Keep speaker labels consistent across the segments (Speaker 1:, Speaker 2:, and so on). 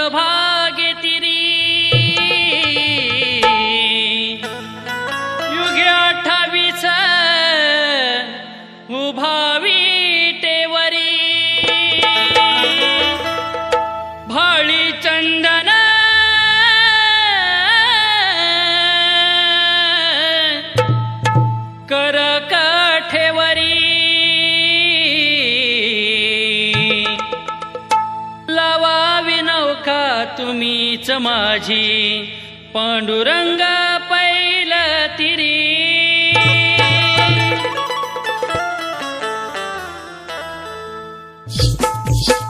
Speaker 1: प्रभा तुम्हीच माझी पांडुरंग पैल तिरी. you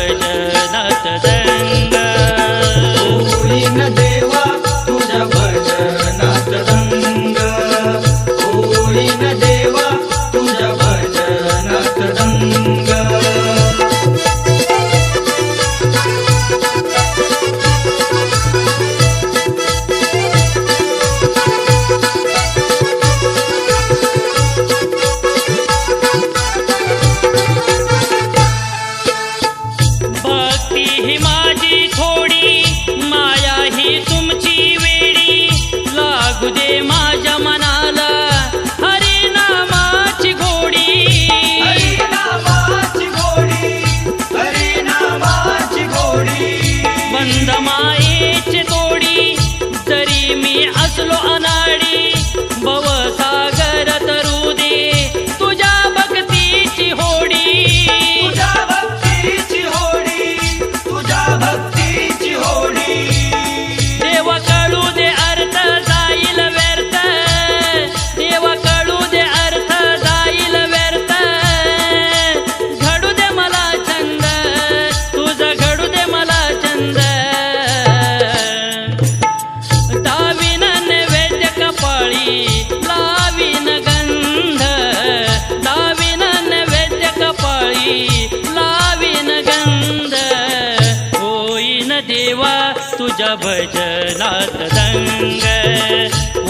Speaker 1: तुझ्या भजनात दंग.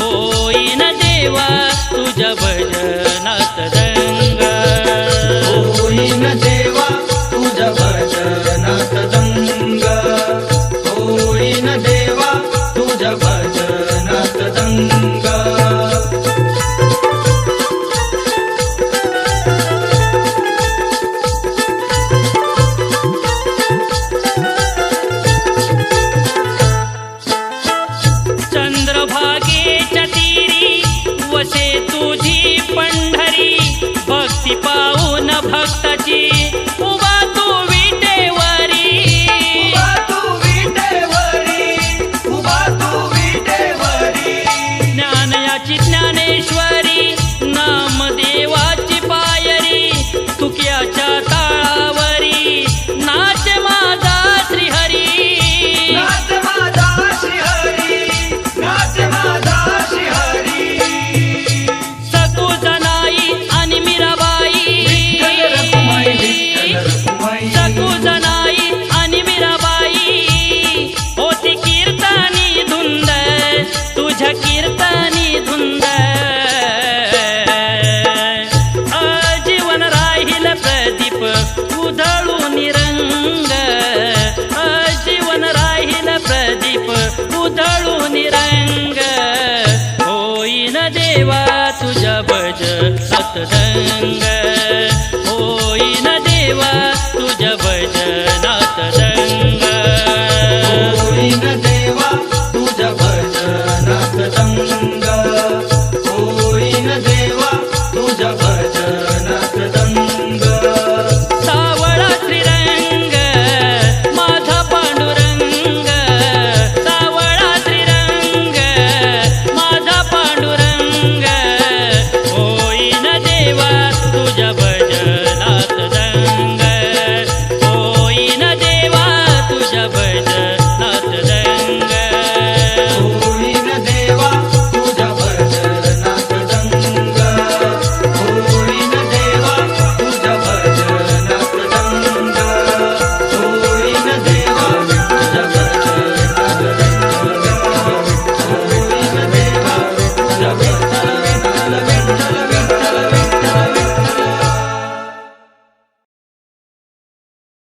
Speaker 1: होईन देवा तुझ्या भजनात दंग. ಮಾಸ್ತಾಜಿ 的等待 देवा तुझ्या